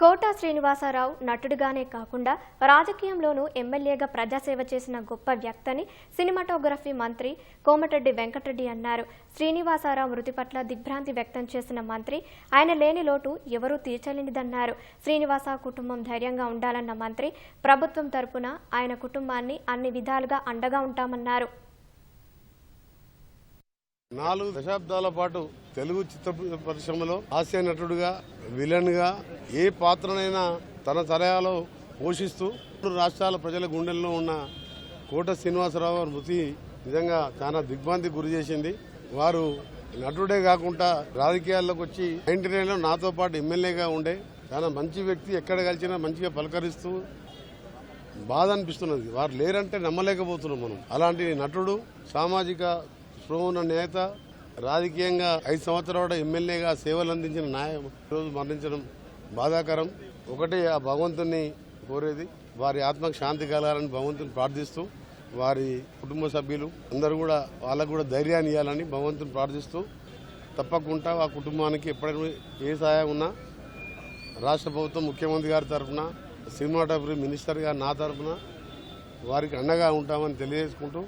Quota Srinivasarao నటుడిగానే కాకుండా రాజకీయంలోనూ ఎమ్మెల్యేగా ప్రజాసేవ చేసిన గొప్ప వ్యక్తని సినిమాటోగ్రఫీ మంత్రి కోమటిరెడ్డి వెంకటరెడ్డి అన్నారు. శ్రీనివాసరావు మృతి పట్ల దిగ్భ్రాంతి వ్యక్తం చేసిన మంత్రి ఆయన లేని లోటు ఎవరూ తీర్చలేనిదన్నారు. శ్రీనివాస కుటుంబం ధైర్యంగా ఉండాలన్న మంత్రి ప్రభుత్వం తరపున ఆయన కుటుంబాన్ని అన్ని విధాలుగా అండగా ఉంటామన్నారు. నాలుగు దశాబ్దాల పాటు తెలుగు చిత్ర పరిశ్రమలో హాస్య నటుడుగా విలన్గా ఏ పాత్రనైనా తన తరయాలో పోషిస్తూ రాష్ట్రాల ప్రజల గుండెల్లో ఉన్న కోట శ్రీనివాసరావు మృతి నిజంగా చాలా దిగ్భ్రాంతికి గురి చేసింది. వారు నటుడే కాకుండా రాజకీయాల్లోకి వచ్చి నైన్టీ నైన్లో నాతో పాటు ఎమ్మెల్యేగా ఉండే చాలా మంచి వ్యక్తి ఎక్కడ కలిసినా మంచిగా పలకరిస్తూ బాధ అనిపిస్తున్నది. వారు లేరంటే నమ్మలేకపోతున్నాం మనం. అలాంటి నటుడు సామాజిక స్పృహ ఉన్న నేత రాజకీయంగా ఐదు సంవత్సరాల ఎమ్మెల్యేగా సేవలు అందించిన నాయకు ఈరోజు మరణించడం బాధాకరం. ఒకటి ఆ భగవంతుని కోరేది వారి ఆత్మకు శాంతి కలగాలని భగవంతుని ప్రార్థిస్తూ వారి కుటుంబ సభ్యులు అందరూ కూడా వాళ్ళకు కూడా ధైర్యాన్ని ఇవ్వాలని భగవంతుని ప్రార్థిస్తూ తప్పకుండా ఆ కుటుంబానికి ఎప్పుడైనా ఏ సహాయం ఉన్నా రాష్ట్ర ప్రభుత్వం ముఖ్యమంత్రి గారి తరఫున సినిమాటోగ్రఫీ మినిస్టర్ గారు నా తరఫున వారికి అండగా ఉంటామని తెలియజేసుకుంటూ